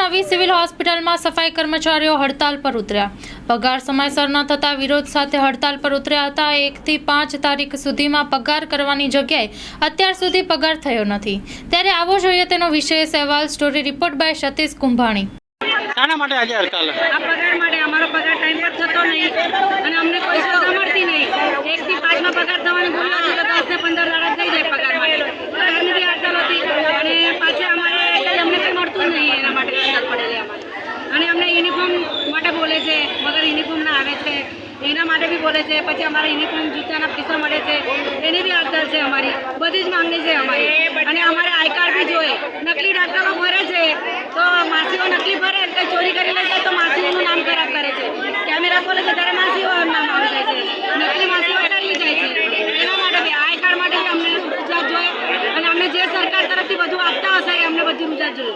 નવી સિવિલ હોસ્પિટલમાં સફાઈ કર્મચારીઓ હડતાલ પર ઉતર્યા. પગાર સમયસર ન થતા વિરોધ સાથે હડતાલ પર ઉતર્યા હતા. એકથી પાંચ તારીખ સુધીમાં પગાર કરવાની જગ્યાએ અત્યાર સુધી પગાર થયો નથી. ત્યારે આવો જોઈએ તેનો વિશેષ અહેવાલ. Story report by Satish Kumbhani. શાના માટે આજે હડતાલ? આ પગાર માટે અમારો પગાર ટાઈમ પર થતો નહીં. અને અમને કોઈ સુવિધા મળતી નહીં એક થી પાંચમાં પગાર થવાની ભૂલ હતી તો દસ ને પંદર દાડા થઈ જાય પગાર માટે પગારની બી હડતાલ હતી અને પાછા અમારે કંઈ અમને કંઈ મળતું જ નહીં એના માટે હડતાલ પડેલી અમારે અને અમને યુનિફોર્મ માટે બોલે છે, વગર યુનિફોર્મ ના આવે છે. એના માટે બી બોલે છે, પછી અમારા યુનિફોર્મ જૂતાના પૈસા મળે છે. એની બી હડતાલ છે અમારી. બધી જ માંગણી છે અમારી. અને અમારે આઈ કાર્ડ બી જોઈએ. નકલી ડાક્ટરો ભરે છે, તો માસીઓ નકલી ભરે કે ચોરી કરી લે છે, તો માસીઓનું નામ ખરાબ કરે છે. કેમેરા ખોલે છે, ત્યારે માસીઓ નામ આવી જાય છે. નકલી માસીઓ ચાલી જાય છે. એના માટે બી, આઈ કાર્ડ માટે અમને ગુજરાત જોઈએ. અને અમને જે સરકાર તરફથી બધું આપતા હશે, એ અમને બધી ગુજરાત જોઈએ.